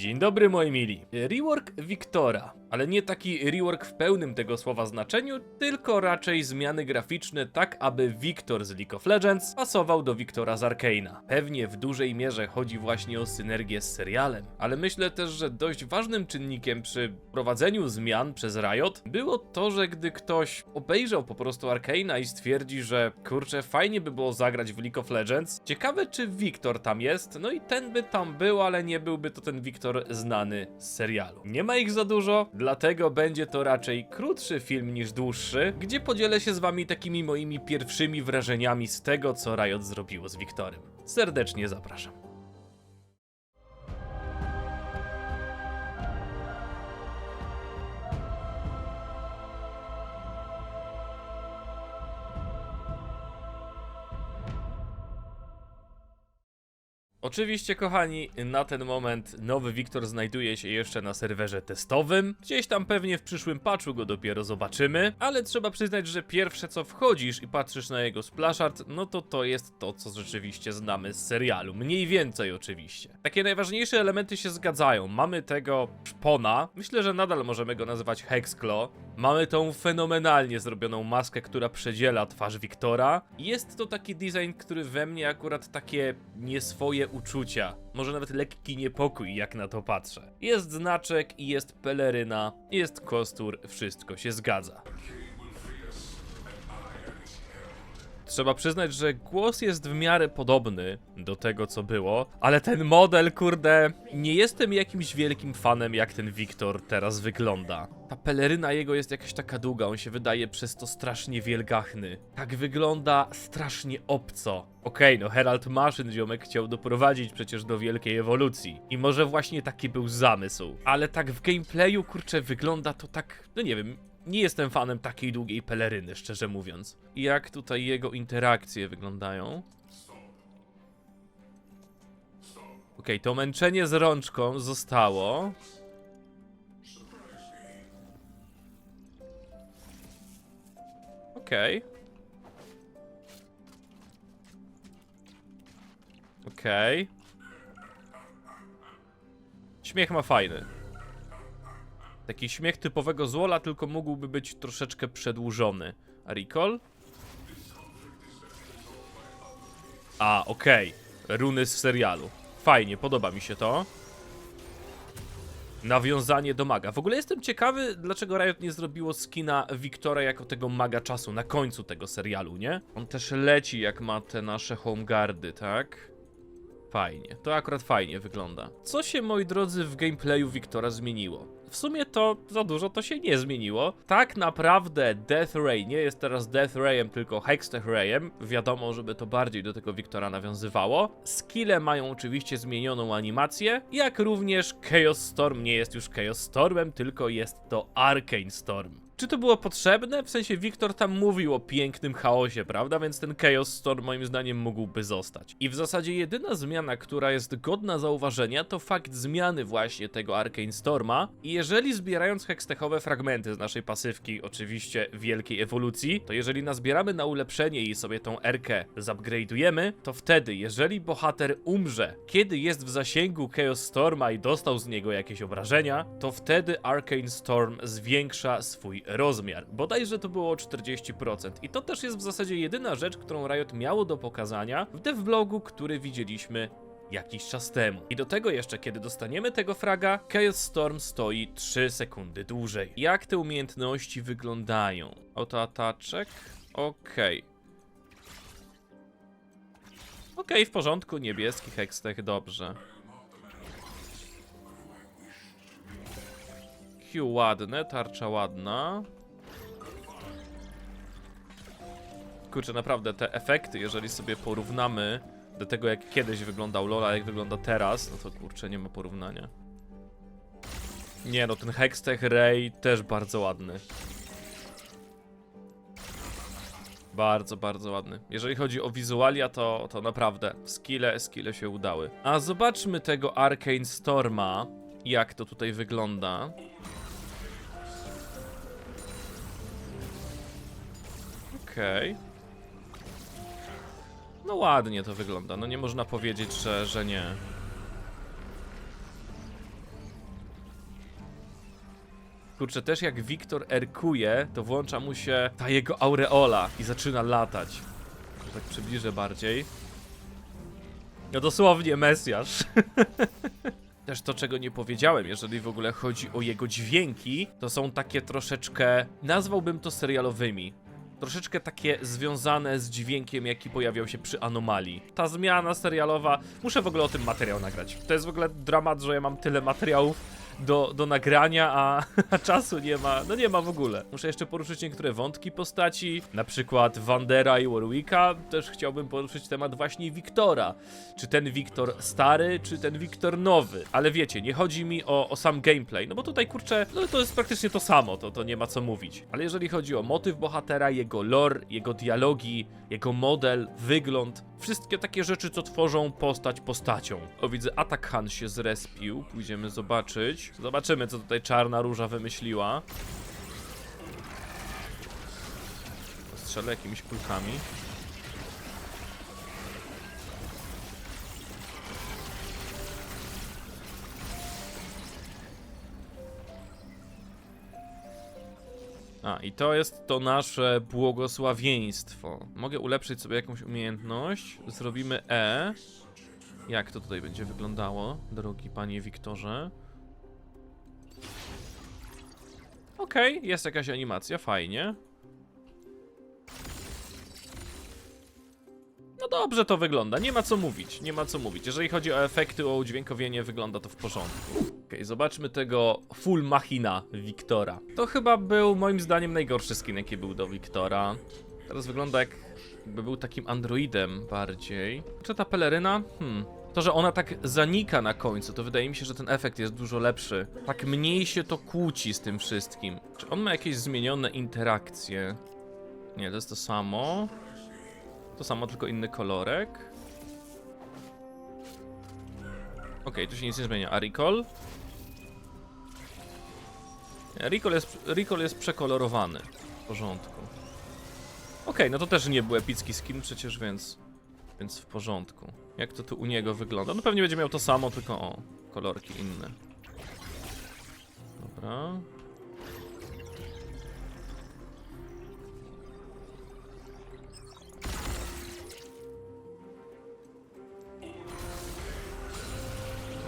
Dzień dobry moi mili. Rework Wiktora, ale nie taki rework w pełnym tego słowa znaczeniu, tylko raczej zmiany graficzne tak, aby Wiktor z League of Legends pasował do Wiktora z Arkeina. Pewnie w dużej mierze chodzi właśnie o synergię z serialem, ale myślę też, że dość ważnym czynnikiem przy prowadzeniu zmian przez Riot było to, że gdy ktoś obejrzał po prostu Arkeina i stwierdzi, że kurczę, fajnie by było zagrać w League of Legends, ciekawe czy Wiktor tam jest, no i ten by tam był, ale nie byłby to ten Wiktor znany z serialu. Nie ma ich za dużo, dlatego będzie to raczej krótszy film niż dłuższy, gdzie podzielę się z wami takimi moimi pierwszymi wrażeniami z tego, co Riot zrobiło z Wiktorem. Serdecznie zapraszam. Oczywiście, kochani, na ten moment nowy Wiktor znajduje się jeszcze na serwerze testowym. Gdzieś tam pewnie w przyszłym patchu go dopiero zobaczymy, ale trzeba przyznać, że pierwsze co wchodzisz i patrzysz na jego splaszart, no to to jest to, co rzeczywiście znamy z serialu. Mniej więcej oczywiście. Takie najważniejsze elementy się zgadzają. Mamy tego szpona, myślę, że nadal możemy go nazywać Hexclaw. Mamy tą fenomenalnie zrobioną maskę, która przedziela twarz Wiktora. Jest to taki design, który we mnie akurat takie nieswoje uczucia, może nawet lekki niepokój, jak na to patrzę. Jest znaczek jest peleryna, jest kostur, wszystko się zgadza. Trzeba przyznać, że głos jest w miarę podobny do tego, co było, ale ten model, kurde, nie jestem jakimś wielkim fanem, jak ten Wiktor teraz wygląda. Ta peleryna jego jest jakaś taka długa, on się wydaje przez to strasznie wielgachny. Tak wygląda strasznie obco. Okej, no Herald Maszyn ziomek chciał doprowadzić przecież do wielkiej ewolucji. I może właśnie taki był zamysł. Ale tak w gameplayu, kurczę, wygląda to tak, no nie wiem, nie jestem fanem takiej długiej peleryny, szczerze mówiąc. Jak tutaj jego interakcje wyglądają? Okej, to męczenie z rączką zostało. Okej. Okej. Śmiech ma fajny. Taki śmiech typowego złola, tylko mógłby być troszeczkę przedłużony. Recall? A, okej. Runy z serialu. Fajnie, podoba mi się to. Nawiązanie do maga. W ogóle jestem ciekawy, dlaczego Riot nie zrobiło skina Wiktora jako tego maga czasu na końcu tego serialu, nie? On też leci, jak ma te nasze homeguardy, tak? Fajnie, to akurat fajnie wygląda. Co się, moi drodzy, w gameplayu Wiktora zmieniło? W sumie to za dużo to się nie zmieniło. Tak naprawdę Death Ray nie jest teraz Death Rayem, tylko Hextech Rayem. Wiadomo, żeby to bardziej do tego Wiktora nawiązywało. Skille mają oczywiście zmienioną animację, jak również Chaos Storm nie jest już Chaos Stormem, tylko jest to Arcane Storm. Czy to było potrzebne? W sensie Wiktor tam mówił o pięknym chaosie, prawda? Więc ten Chaos Storm moim zdaniem mógłby zostać. I w zasadzie jedyna zmiana, która jest godna zauważenia, to fakt zmiany właśnie tego Arcane Storma. I jeżeli zbierając hextechowe fragmenty z naszej pasywki, oczywiście wielkiej ewolucji, to jeżeli nazbieramy na ulepszenie i sobie tą Erkę zupgrade'ujemy, to wtedy, jeżeli bohater umrze, kiedy jest w zasięgu Chaos Storma i dostał z niego jakieś obrażenia, to wtedy Arcane Storm zwiększa swój rozmiar. Bodajże to było o 40%. I to też jest w zasadzie jedyna rzecz, którą Riot miało do pokazania w devlogu, który widzieliśmy jakiś czas temu. I do tego jeszcze, kiedy dostaniemy tego fraga, Chaos Storm stoi 3 sekundy dłużej. Jak te umiejętności wyglądają? Autoataczek? Okej. Okej, w porządku, niebieski hextech, dobrze. Q ładne, tarcza ładna. Kurczę, naprawdę te efekty, jeżeli sobie porównamy do tego, jak kiedyś wyglądał LoL, a jak wygląda teraz, no to kurczę, nie ma porównania. Nie no, ten Hextech Ray też bardzo ładny. Bardzo, bardzo ładny. Jeżeli chodzi o wizualia, to, to naprawdę skille, skille się udały. A zobaczmy tego Arcane Storma, jak to tutaj wygląda. Okej. No ładnie to wygląda, no nie można powiedzieć, że, że nie. Kurczę, też jak Wiktor erkuje, to włącza mu się ta jego aureola i zaczyna latać. To tak przybliżę bardziej. No dosłownie Mesjasz. Też to, czego nie powiedziałem, jeżeli w ogóle chodzi o jego dźwięki, to są takie troszeczkę, nazwałbym to serialowymi. Troszeczkę takie związane z dźwiękiem, jaki pojawiał się przy Anomalii. Ta zmiana serialowa, muszę w ogóle o tym materiał nagrać. To jest w ogóle dramat, że ja mam tyle materiałów do, do nagrania, a, a czasu nie ma, no nie ma w ogóle. Muszę jeszcze poruszyć niektóre wątki postaci, na przykład Wandera i Warwicka. Też chciałbym poruszyć temat właśnie Wiktora. Czy ten Wiktor stary, czy ten Wiktor nowy. Ale wiecie, nie chodzi mi o, o sam gameplay, no bo tutaj kurczę, no to jest praktycznie to samo, to, to nie ma co mówić. Ale jeżeli chodzi o motyw bohatera, jego lore, jego dialogi, jego model, wygląd, wszystkie takie rzeczy, co tworzą postać postacią. O, widzę, Atak Han się zrespił, pójdziemy zobaczyć. Zobaczymy, co tutaj Czarna Róża wymyśliła. Strzelę jakimiś kulkami. A, i to jest to nasze błogosławieństwo. Mogę ulepszyć sobie jakąś umiejętność. Zrobimy E. Jak to tutaj będzie wyglądało, drogi panie Wiktorze? Okej, jest jakaś animacja, fajnie. Dobrze to wygląda, nie ma co mówić, nie ma co mówić. Jeżeli chodzi o efekty, o udźwiękowienie, wygląda to w porządku. Okej, zobaczmy tego full machina Wiktora. To chyba był moim zdaniem najgorszy skin, jaki był do Wiktora. Teraz wygląda jak jakby był takim androidem bardziej. Czy ta peleryna? Hmm. To, że ona tak zanika na końcu, to wydaje mi się, że ten efekt jest dużo lepszy. Tak mniej się to kłóci z tym wszystkim. Czy on ma jakieś zmienione interakcje? Nie, to jest to samo. To samo, tylko inny kolorek. Okej, tu się nic nie zmienia. A Recall? Recall jest, Recall jest przekolorowany. W porządku. Okej, no to też nie był epicki skin przecież, więc... Więc w porządku. Jak to tu u niego wygląda? No pewnie będzie miał to samo, tylko o, kolorki inne. Dobra.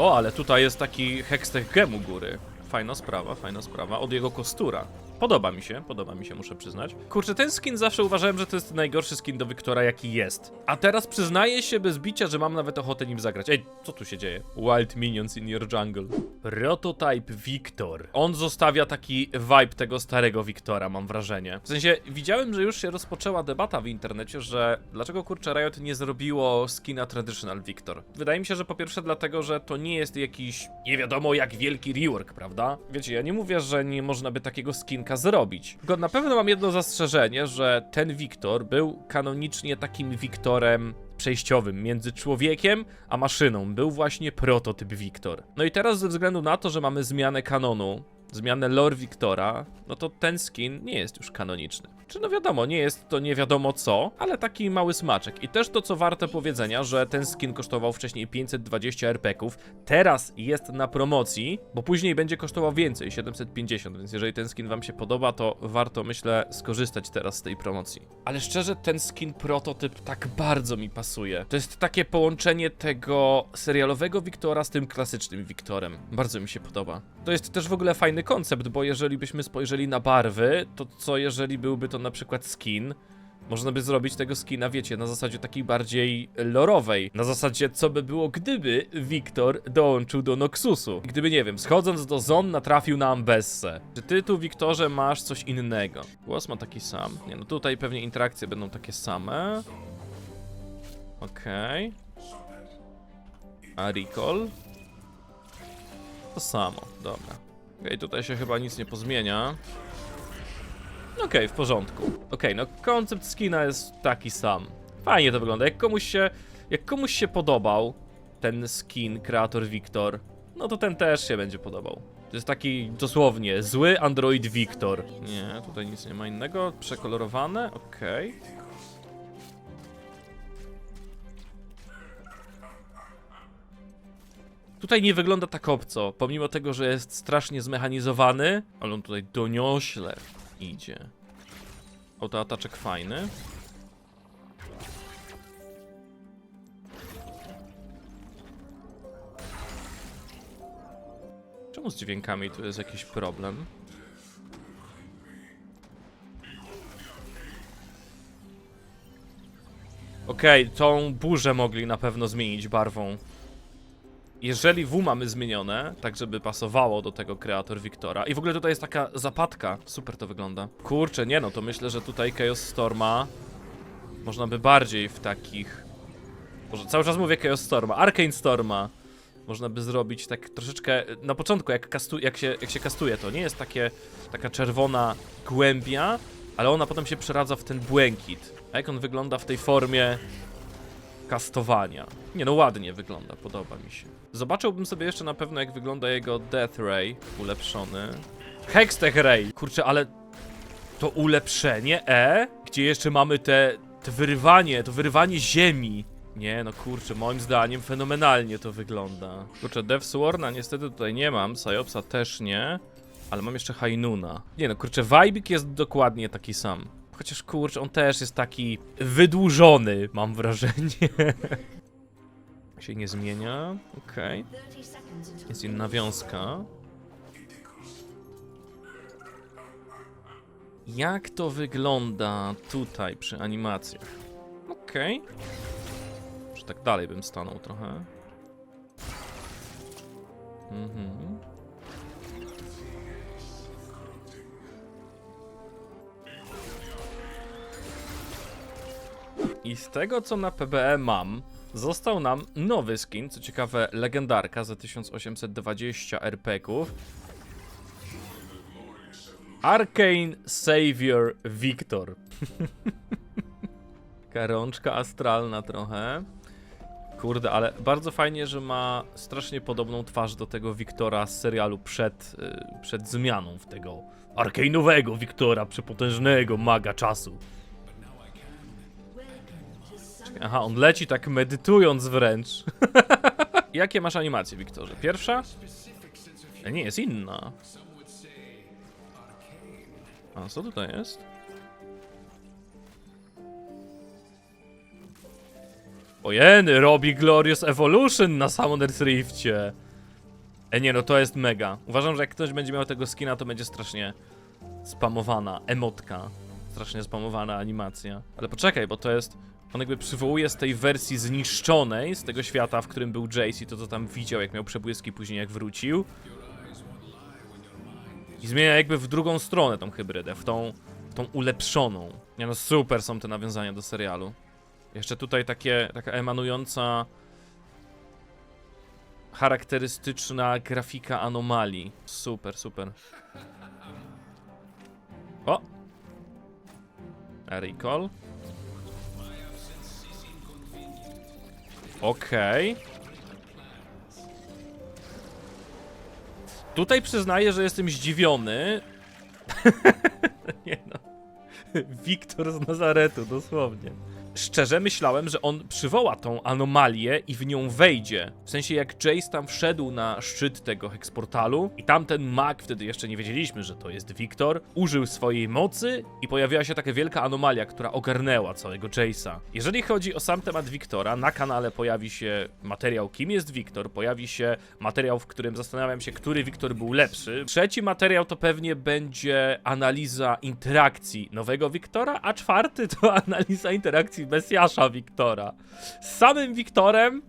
O, ale tutaj jest taki hextech gem u góry. Fajna sprawa, fajna sprawa. Od jego kostura. Podoba mi się, podoba mi się, muszę przyznać. Kurczę, ten skin zawsze uważałem, że to jest najgorszy skin do Wiktora, jaki jest. A teraz przyznaję się bez bicia, że mam nawet ochotę nim zagrać. Ej, co tu się dzieje? Wild Minions in your jungle. Prototype Victor. On zostawia taki vibe tego starego Wiktora, mam wrażenie. W sensie, widziałem, że już się rozpoczęła debata w internecie, że dlaczego kurczę Riot nie zrobiło skina Traditional Victor. Wydaje mi się, że po pierwsze dlatego, że to nie jest jakiś nie wiadomo jak wielki rework, prawda? Wiecie, ja nie mówię, że nie można by takiego skinka zrobić. Tylko na pewno mam jedno zastrzeżenie, że ten Wiktor był kanonicznie takim Wiktorem przejściowym między człowiekiem a maszyną. Był właśnie prototyp Wiktor. No i teraz ze względu na to, że mamy zmianę kanonu, zmianę lore Wiktora, no to ten skin nie jest już kanoniczny. Czy no wiadomo, nie jest to nie wiadomo co, ale taki mały smaczek. I też to, co warte powiedzenia, że ten skin kosztował wcześniej 520 RP-ków, teraz jest na promocji, bo później będzie kosztował więcej, 750, więc jeżeli ten skin wam się podoba, to warto, myślę, skorzystać teraz z tej promocji. Ale szczerze, ten skin prototyp tak bardzo mi pasuje. To jest takie połączenie tego serialowego Wiktora z tym klasycznym Wiktorem. Bardzo mi się podoba. To jest też w ogóle fajny koncept, bo jeżeli byśmy spojrzeli na barwy, to co jeżeli byłby to na przykład skin, można by zrobić tego skina, wiecie, na zasadzie takiej bardziej lorowej. Na zasadzie, co by było, gdyby Wiktor dołączył do Noxusu. Gdyby, nie wiem, schodząc do Zon natrafił na Ambessę. Czy ty tu, Wiktorze, masz coś innego? Głos ma taki sam. Nie, no tutaj pewnie interakcje będą takie same. Okej. A recall? To samo, dobra. Okej, tutaj się chyba nic nie pozmienia. Okej, w porządku. Okej, no koncept skina jest taki sam. Fajnie to wygląda. Jak komuś się, jak komuś się podobał ten skin, kreator Wiktor, no to ten też się będzie podobał. To jest taki dosłownie zły Android Wiktor. Nie, tutaj nic nie ma innego. Przekolorowane, okej. Tutaj nie wygląda tak obco, pomimo tego, że jest strasznie zmechanizowany, ale on tutaj doniośle idzie. Autoataczek fajny. Czemu z dźwiękami tu jest jakiś problem? Okej, tą burzę mogli na pewno zmienić barwą. Jeżeli W mamy zmienione, tak żeby pasowało do tego kreator Wiktora. I w ogóle tutaj jest taka zapadka. Super to wygląda. Kurczę, nie no, to myślę, że tutaj Chaos Storma można by bardziej w takich... Może cały czas mówię Chaos Storma, Arcane Storma. Można by zrobić tak troszeczkę na początku, jak, kastu, jak, się, jak się kastuje to. Nie jest takie, taka czerwona głębia, ale ona potem się przeradza w ten błękit. A jak on wygląda w tej formie kastowania? Nie no, ładnie wygląda, podoba mi się. Zobaczyłbym sobie jeszcze na pewno, jak wygląda jego Death Ray ulepszony. Hextech Ray! Kurczę, ale to ulepszenie E, gdzie jeszcze mamy te, te wyrywanie, to wyrywanie ziemi. Nie, no kurczę, moim zdaniem fenomenalnie to wygląda. Kurczę, Death Sworna niestety tutaj nie mam, Psyopsa też nie, ale mam jeszcze Hainuna. Nie no, kurczę, Vibik jest dokładnie taki sam. Chociaż kurczę, on też jest taki wydłużony, mam wrażenie. się nie zmienia, okej. Jest inna wiązka. Jak to wygląda tutaj przy animacjach? Okej. Czy tak dalej bym stanął trochę? Mhm. I z tego co na PBE mam, został nam nowy skin, co ciekawe legendarka za 1820 RP-ków. Arcane Savior Victor. Taka rączka astralna trochę. Kurde, ale bardzo fajnie, że ma strasznie podobną twarz do tego Wiktora z serialu przed, y, przed zmianą w tego arkane'owego Wiktora, przepotężnego maga czasu. Czekaj, Aha, on leci tak medytując wręcz. Jakie masz animacje, Wiktorze? Pierwsza? E, nie, jest inna. A co tutaj jest? Ojeny, robi Glorious Evolution na Summoner's Rifcie. E nie no, to jest mega. Uważam, że jak ktoś będzie miał tego skina, to będzie strasznie spamowana emotka. Strasznie spamowana animacja. Ale poczekaj, bo to jest... On jakby przywołuje z tej wersji zniszczonej, z tego świata, w którym był Jace i to, co tam widział, jak miał przebłyski później, jak wrócił. I zmienia jakby w drugą stronę tą hybrydę, w tą, tą ulepszoną. Nie no, super są te nawiązania do serialu. Jeszcze tutaj takie, taka emanująca charakterystyczna grafika anomalii. Super, super. O! Recall. Okej. Tutaj przyznaję, że jestem zdziwiony. Nie no. Wiktor z Nazaretu, dosłownie. Szczerze myślałem, że on przywoła tą anomalię i w nią wejdzie. W sensie jak Jace tam wszedł na szczyt tego heksportalu i tamten mag, wtedy jeszcze nie wiedzieliśmy, że to jest Wiktor, użył swojej mocy i pojawiła się taka wielka anomalia, która ogarnęła całego Jace'a. Jeżeli chodzi o sam temat Wiktora, na kanale pojawi się materiał kim jest Wiktor, pojawi się materiał, w którym zastanawiam się, który Wiktor był lepszy. Trzeci materiał to pewnie będzie analiza interakcji nowego Wiktora, a czwarty to analiza interakcji Mesjasza Wiktora. Z samym Wiktorem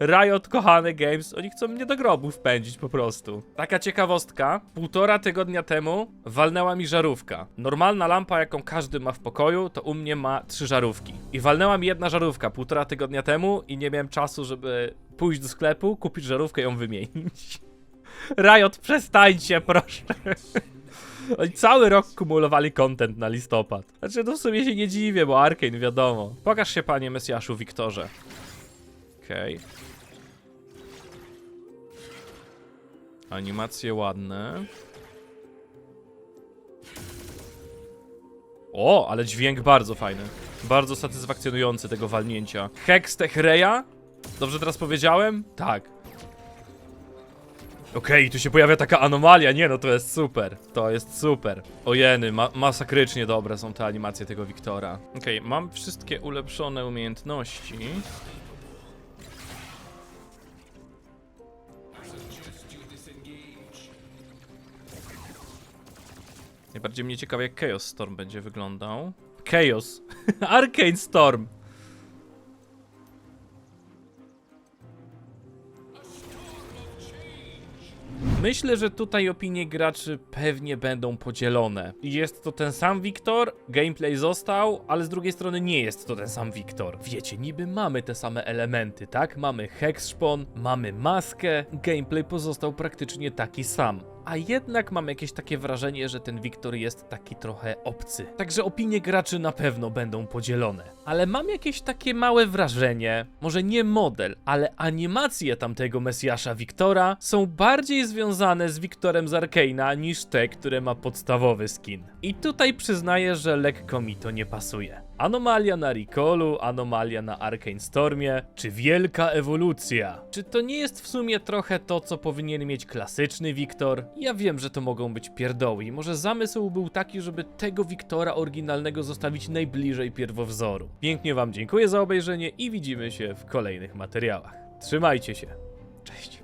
Riot, kochane Games, oni chcą mnie do grobu wpędzić po prostu. Taka ciekawostka, półtora tygodnia temu walnęła mi żarówka. Normalna lampa, jaką każdy ma w pokoju, to u mnie ma trzy żarówki. I walnęła mi jedna żarówka półtora tygodnia temu i nie miałem czasu, żeby pójść do sklepu, kupić żarówkę i ją wymienić. Riot, przestańcie, proszę. Oni cały rok kumulowali content na listopad. Znaczy, to w sumie się nie dziwię, bo Arkane, wiadomo. Pokaż się, panie Mesjaszu Wiktorze. Okej. Animacje ładne. O, ale dźwięk bardzo fajny. Bardzo satysfakcjonujący tego walnięcia. Hex Tech Reya? Dobrze teraz powiedziałem? Tak. Okej, tu się pojawia taka anomalia, nie no, to jest super, to jest super. Ojeny, ma masakrycznie dobre są te animacje tego Wiktora. Okej, mam wszystkie ulepszone umiejętności. Najbardziej mnie ciekawi, jak Chaos Storm będzie wyglądał. Chaos! Arcane Storm! Myślę, że tutaj opinie graczy pewnie będą podzielone. Jest to ten sam Wiktor, gameplay został, ale z drugiej strony nie jest to ten sam Wiktor. Wiecie, niby mamy te same elementy, tak? Mamy Hexszpon, mamy maskę, gameplay pozostał praktycznie taki sam. A jednak mam jakieś takie wrażenie, że ten Wiktor jest taki trochę obcy. Także opinie graczy na pewno będą podzielone. Ale mam jakieś takie małe wrażenie, może nie model, ale animacje tamtego Mesjasza Wiktora są bardziej związane z Wiktorem z Arkeina niż te, które ma podstawowy skin. I tutaj przyznaję, że lekko mi to nie pasuje. Anomalia na Recallu, anomalia na Arkane Stormie, czy wielka ewolucja? Czy to nie jest w sumie trochę to, co powinien mieć klasyczny Wiktor? Ja wiem, że to mogą być pierdoły i może zamysł był taki, żeby tego Wiktora oryginalnego zostawić najbliżej pierwowzoru. Pięknie wam dziękuję za obejrzenie i widzimy się w kolejnych materiałach. Trzymajcie się. Cześć.